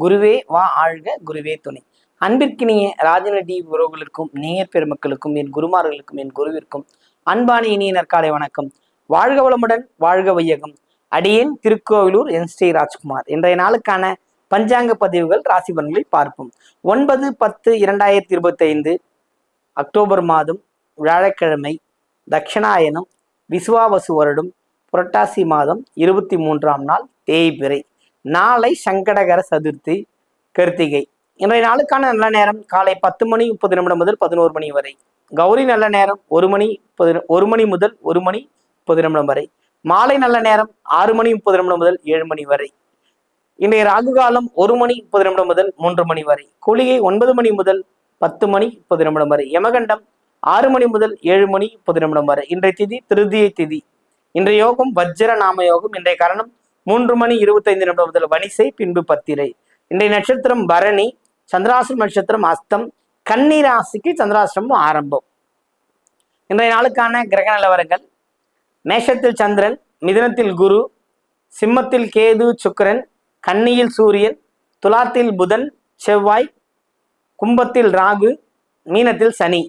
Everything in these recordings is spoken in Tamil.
குருவே வா ஆழ்க குருவே துணை. அன்பிற்கினிய ராஜநடி உறவுகளுக்கும் நேயர் பெருமக்களுக்கும் என் குருமார்களுக்கும் என் குருவிற்கும் அன்பான இனிய நற்காலை வணக்கம். வாழ்க வளமுடன் வாழ்க வையகம். அடியேன் திருக்கோவிலூர் என் ஸ்ரீ ராஜ்குமார். இன்றைய நாளுக்கான பஞ்சாங்க பதிவுகள் ராசி பலன்களை பார்ப்போம். ஒன்பது பத்து இரண்டாயிரத்தி இருபத்தி ஐந்து அக்டோபர் மாதம் வியாழக்கிழமை தட்சிணாயனம் விசுவாவசு வருடம் புரட்டாசி மாதம் இருபத்தி மூன்றாம் நாள் தேய்பிறை. நாளை சங்கடகர சதுர்த்தி கிருத்திகை. இன்றைய நாளுக்கான நல்ல நேரம் காலை பத்து மணி முப்பது நிமிடம் முதல் பதினோரு மணி வரை. கௌரி நல்ல நேரம் ஒரு மணி முப்பது ஒரு மணி முதல் ஒரு மணி முப்பது நிமிடம் வரை. மாலை நல்ல நேரம் ஆறு மணி முப்பது நிமிடம் முதல் ஏழு மணி வரை. இன்றைய ராகு காலம் ஒரு மணி முப்பது நிமிடம் முதல் மூன்று மணி வரை. குளிகை ஒன்பது மணி முதல் பத்து மணி முப்பது நிமிடம் வரை. யமகண்டம் ஆறு மணி முதல் ஏழு மணி முப்பது நிமிடம் வரை. இன்றைய திதி திருதிய திதி. இன்றைய யோகம் வஜ்ர நாம யோகம். இன்றைய கரணம் மூன்று மணி இருபத்தைந்து நிமிடம் முதல் வணிசை பின்பு பத்திரை. இன்றைய நட்சத்திரம் பரணி சந்திராசிரம் நட்சத்திரம் அஸ்தம் கன்னிராசிக்கு சந்திராசிரமம் ஆரம்பம். இன்றைய நாளுக்கான கிரக நிலவரங்கள். மேஷத்தில் சந்திரன் மிதனத்தில் குரு சிம்மத்தில் கேது சுக்கரன் கன்னியில் சூரியன் துலாத்தில் புதன் செவ்வாய் கும்பத்தில் ராகு மீனத்தில் சனி.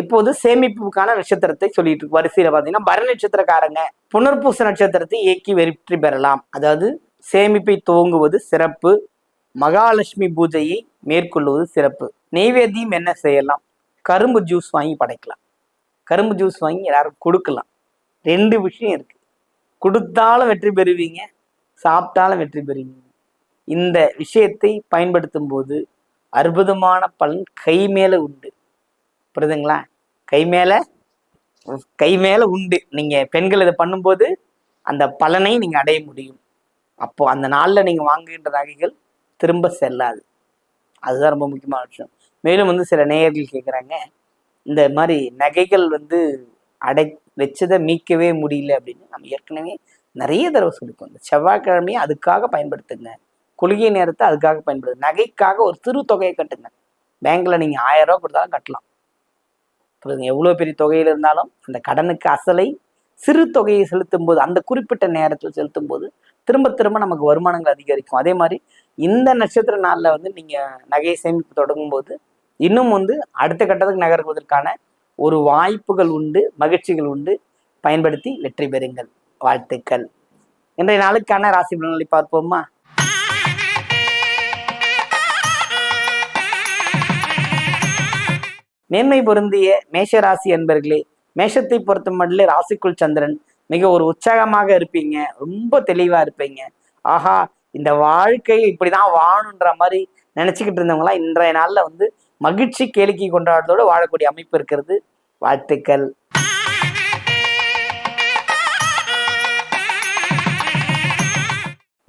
இப்போது சேமிப்புக்கான நட்சத்திரத்தை சொல்லிட்டு இருக்கு. வரிசையில பாத்தீங்கன்னா பர நட்சத்திரக்காரங்க புனர்பூச நட்சத்திரத்தை இயக்கி வெற்றி பெறலாம். அதாவது சேமிப்பை துவங்குவது சிறப்பு மகாலட்சுமி பூஜையை மேற்கொள்வது சிறப்பு. நெய்வேத்தியம் என்ன செய்யலாம்? கரும்பு ஜூஸ் வாங்கி படைக்கலாம். கரும்பு ஜூஸ் வாங்கி யாரும் கொடுக்கலாம். ரெண்டு விஷயம் இருக்கு. கொடுத்தாலும் வெற்றி பெறுவீங்க சாப்பிட்டாலும் வெற்றி பெறுவீங்க. இந்த விஷயத்தை பயன்படுத்தும் போது அற்புதமான பலன் கை மேல உண்டு. புரியுதுங்களா? கை மேல கை மேல உண்டு. நீங்க பெண்கள் இதை பண்ணும்போது அந்த பலனை நீங்க அடைய முடியும். அப்போ அந்த நாள்ல நீங்க வாங்குகின்ற நகைகள் திரும்ப செல்லாது. அதுதான் ரொம்ப முக்கியமான விஷயம். மேலும் வந்து சில நேயர்கள் கேட்குறாங்க இந்த மாதிரி நகைகள் வந்து அடை வச்சதை மீட்கவே முடியல அப்படின்னு. நம்ம ஏற்கனவே நிறைய தடவை சொல்லிக்கோம் இந்த செவ்வாய்க்கிழமையை அதுக்காக பயன்படுத்துங்க. குளிகை நேரத்தை அதுக்காக பயன்படுத்துங்க நகைக்காக ஒரு சிறு தொகையை கட்டுங்க. பேங்க்ல நீங்க ஆயிரம் ரூபாய் கொடுத்தாலும் கட்டலாம். புரியுதுங்க எவ்வளோ பெரிய தொகையில் இருந்தாலும் அந்த கடனுக்கு அசலை சிறு தொகையை செலுத்தும் போது அந்த குறிப்பிட்ட நேரத்தில் செலுத்தும் போது திரும்ப திரும்ப நமக்கு வருமானங்கள் அதிகரிக்கும். அதே மாதிரி இந்த நட்சத்திர நாளில் வந்து நீங்கள் நகையை சேமிப்பு தொடங்கும் போது இன்னும் வந்து அடுத்த கட்டத்துக்கு நகர்வதற்கான ஒரு வாய்ப்புகள் உண்டு மகிழ்ச்சிகள் உண்டு. பயன்படுத்தி வெற்றி பெறுங்கள். வாழ்த்துக்கள். இன்றைய நாளுக்கான ராசி பலன்களை பார்ப்போமா? மேன்மை பொருந்திய மேஷ ராசி என்பர்களே மேஷத்தை பொறுத்த மட்டும் ராசிக்குள் சந்திரன் மிக ஒரு உற்சாகமாக இருப்பீங்க. ரொம்ப தெளிவா இருப்பீங்க. ஆஹா இந்த வாழ்க்கை இப்படிதான் வாழணுன்ற மாதிரி நினைச்சுக்கிட்டு இருந்தவங்களாம் இன்றைய நாள்ல வந்து மகிழ்ச்சி கேளிக்கை கொண்டாடுறதோடு வாழக்கூடிய அமைப்பு இருக்கிறது. வாழ்த்துக்கள்.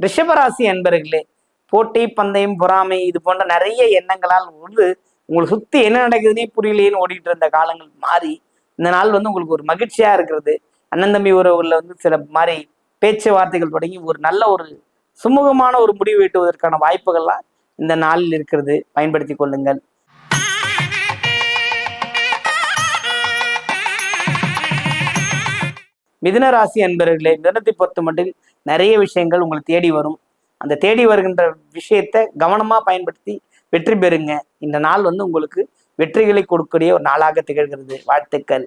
ரிஷபராசி அன்பர்களே போட்டி பந்தயம் பொறாமை இது போன்ற நிறைய எண்ணங்களால் வந்து உங்களுக்கு சுத்தி என்ன நடக்குதுன்னே புரியலையேன்னு ஓடிட்டு இருந்த காலங்கள் மாறி இந்த நாள் வந்து உங்களுக்கு ஒரு மகிழ்ச்சியா இருக்கிறது. அண்ணன் தம்பி உறவுல வந்து சில மாதிரி பேச்சுவார்த்தைகள் தொடங்கி ஒரு நல்ல ஒரு சுமூகமான ஒரு முடிவு எட்டுவதற்கான வாய்ப்புகள்லாம் இந்த நாளில் இருக்கிறது. பயன்படுத்தி கொள்ளுங்கள். மிதன ராசி அன்பர்களே மிதனத்தை பொறுத்த மட்டும் நிறைய விஷயங்கள் உங்களை தேடி வரும். அந்த தேடி வருகின்ற விஷயத்தை கவனமாக பயன்படுத்தி வெற்றி பெறுங்க. இந்த நாள் வந்து உங்களுக்கு வெற்றிகளை கொடுக்கக்கூடிய ஒரு நாளாக திகழ்கிறது. வாழ்த்துக்கள்.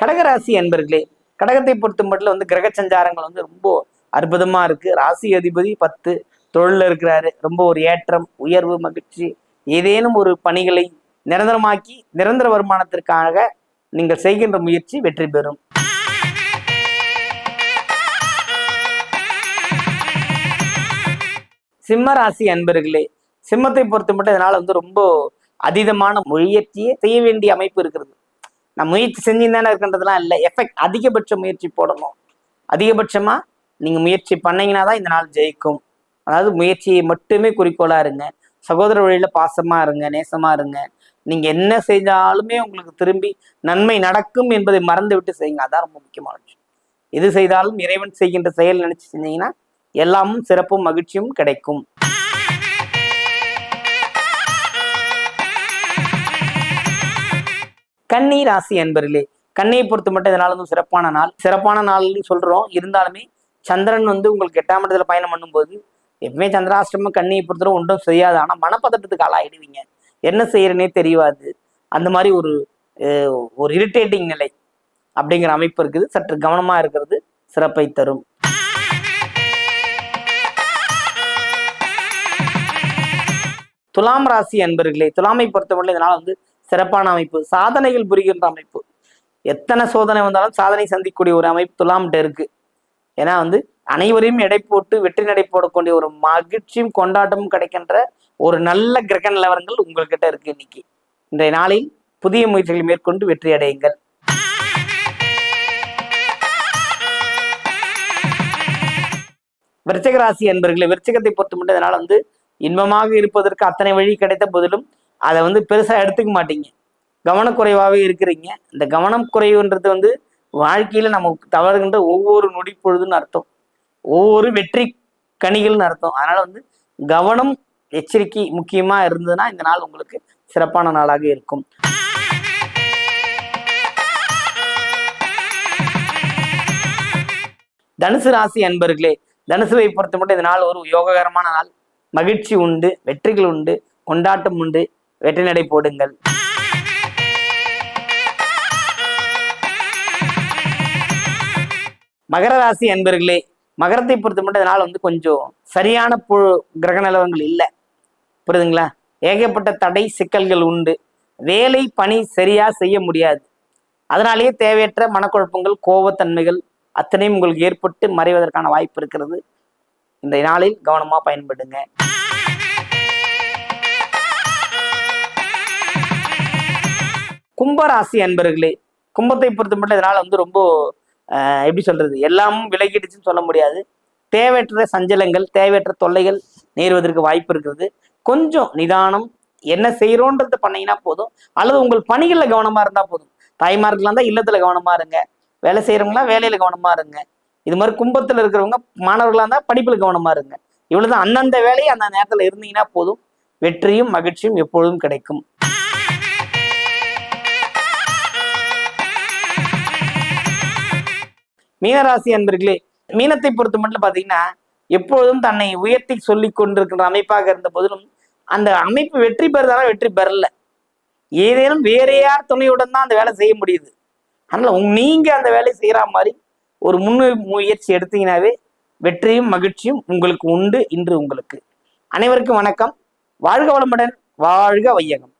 கடகராசி அன்பர்களே கடகத்தை பொறுத்த மட்டும் வந்து கிரக சஞ்சாரங்கள் வந்து ரொம்ப அற்புதமா இருக்கு. ராசி அதிபதி பத்து தொழில இருக்கிறாரு. ரொம்ப ஒரு ஏற்றம் உயர்வு மகிழ்ச்சி ஏதேனும் ஒரு பணிகளை நிரந்தரமாக்கி நிரந்தர வருமானத்திற்காக நீங்கள் செய்கின்ற முயற்சி வெற்றி பெறும். சிம்ம ராசி அன்பர்களே சிம்மத்தை பொறுத்த மட்டும் இதனால் வந்து ரொம்ப அதீதமான முயற்சியை செய்ய வேண்டிய அமைப்பு இருக்கிறது. நான் முயற்சி செஞ்சுன்னு தானே இருக்கின்றதுலாம் இல்லை. எஃபெக்ட் அதிகபட்ச முயற்சி போடணும். அதிகபட்சமாக நீங்கள் முயற்சி பண்ணீங்கன்னா தான் இந்த நாள் ஜெயிக்கும். அதாவது முயற்சியை மட்டுமே குறிக்கோளாக இருங்க. சகோதர வழியில் பாசமாக இருங்க நேசமாக இருங்க. நீங்கள் என்ன செஞ்சாலுமே உங்களுக்கு திரும்பி நன்மை நடக்கும் என்பதை மறந்து விட்டு செய்யுங்க. அதான் ரொம்ப முக்கியமான விஷயம். எது செய்தாலும் இறைவன் செய்கின்ற செயல் நினச்சி செஞ்சீங்கன்னா எல்லாமும் சிறப்பும் மகிழ்ச்சியும் கிடைக்கும். கன்னி ராசி என்பர்களே கண்ணியை பொறுத்து மட்டும் இதனால வந்து சிறப்பான நாள்? சிறப்பான நாள்னு சொல்றோம். இருந்தாலுமே சந்திரன் வந்து உங்களுக்கு எட்டாம் இடத்துல பயணம் பண்ணும்போது எப்பவுமே சந்திராஷ்டமம் கண்ணியை பொறுத்தவரை ஒன்றும் செய்யாது. ஆனால் மனப்பதட்டத்துக்கு ஆளாயிடுவீங்க. என்ன செய்யறனே தெரியாது. அந்த மாதிரி ஒரு ஒரு இரிட்டேட்டிங் நிலை அப்படிங்கிற அமைப்பு இருக்குது. சற்று கவனமா இருக்கிறது சிறப்பை தரும். துலாம் ராசி அன்பர்களே துலாமை பொறுத்தவரை இதனால் வந்து சிறப்பான அமைப்பு. சாதனைகள் புரிகின்ற அமைப்பு. எத்தனை சோதனை வந்தாலும் சாதனை சந்திக்கக்கூடிய ஒரு அமைப்பு துலாம்கிட்ட இருக்கு. ஏன்னா வந்து அனைவரையும் எடை போட்டு வெற்றி நடை போடக்கூடிய ஒரு மகிழ்ச்சியும் கொண்டாட்டமும் கிடைக்கின்ற ஒரு நல்ல கிரக நிலவரங்கள் உங்கள்கிட்ட இருக்கு இன்னைக்கு. இன்றைய நாளில் புதிய முயற்சிகளை மேற்கொண்டு வெற்றி அடையுங்கள். விருச்சக ராசி என்பர்களே விருச்சகத்தை பொறுத்து மட்டும் இதனால் வந்து இன்பமாக இருப்பதற்கு அத்தனை வழி கிடைத்த போதிலும் அதை வந்து பெருசாக எடுத்துக்க மாட்டீங்க. கவனக்குறைவாகவே இருக்கிறீங்க. இந்த கவனம் குறைவுன்றது வந்து வாழ்க்கையில் நமக்கு தவறுகின்ற ஒவ்வொரு நொடி பொழுதுன்னு அர்த்தம். ஒவ்வொரு வெற்றி கனிகள்னு அர்த்தம். அதனால் வந்து கவனம் எச்சரிக்கை முக்கியமாக இருந்ததுன்னா இந்த நாள் உங்களுக்கு சிறப்பான நாளாக இருக்கும். தனுசு ராசி அன்பர்களே தனுசுவை பொறுத்த மட்டும் இந்த நாள் ஒரு யோககரமான நாள். மகிழ்ச்சி உண்டு வெற்றிகள் உண்டு கொண்டாட்டம் உண்டு. வெற்றி நடை போடுங்கள். மகர ராசி அன்பர்களே மகரத்தை பொறுத்த மட்டும் இதனால் வந்து கொஞ்சம் சரியான பு கிரக நிலவங்கள் இல்லை. புரியுதுங்களா? ஏகப்பட்ட தடை சிக்கல்கள் உண்டு. வேலை பணி சரியா செய்ய முடியாது. அதனாலேயே தேவையற்ற மனக்குழப்பங்கள் கோபத்தன்மைகள் அத்தனையும் உங்களுக்கு ஏற்பட்டு மறைவதற்கான வாய்ப்பு இருக்கிறது. இந்த நாளில் கவனமாக பயன்படுங்க. கும்பராசி அன்பர்களே கும்பத்தை பொறுத்த மட்டும் இதனால் வந்து ரொம்ப எப்படி சொல்றது எல்லாமும் விலகிடுச்சுன்னு சொல்ல முடியாது. தேவையற்ற சஞ்சலங்கள் தேவையற்ற தொல்லைகள் நேருவதற்கு வாய்ப்பு இருக்கிறது. கொஞ்சம் நிதானம் என்ன செய்யறோன்றத பண்ணீங்கன்னா போதும். அல்லது உங்கள் பணிகளில் கவனமாக இருந்தால் போதும். தாய்மார்களா இருந்தால் இல்லத்தில் கவனமாக இருங்க. வேலை செய்கிறவங்களாம் வேலையில் கவனமாக இருங்க. இது மாதிரி கும்பத்துல இருக்கிறவங்க மாணவர்களா இருந்தால் படிப்பில் கவனமா இருங்க. இவ்வளவுதான். அந்தந்த வேலையை அந்த நேரத்துல இருந்தீங்கன்னா போதும். வெற்றியும் மகிழ்ச்சியும் எப்பொழுதும் கிடைக்கும். மீனராசி அன்பர்களே மீனத்தை பொறுத்த மட்டும் பார்த்தீங்கன்னா எப்பொழுதும் தன்னை உயர்த்தி சொல்லி கொண்டிருக்கிற அமைப்பாக இருந்த போதிலும் அந்த அமைப்பு வெற்றி பெறுதானா வெற்றி பெறல. ஏதேனும் வேற யார் துணையுடன் தான் அந்த வேலை செய்ய முடியுது. அதனால நீங்க அந்த வேலையை செய்யற மாதிரி ஒரு முன் முயற்சி எடுத்தீங்கன்னாவே வெற்றியும் மகிழ்ச்சியும் உங்களுக்கு உண்டு இன்று உங்களுக்கு. அனைவருக்கும் வணக்கம். வாழ்க வளமுடன் வாழ்க வையகம்.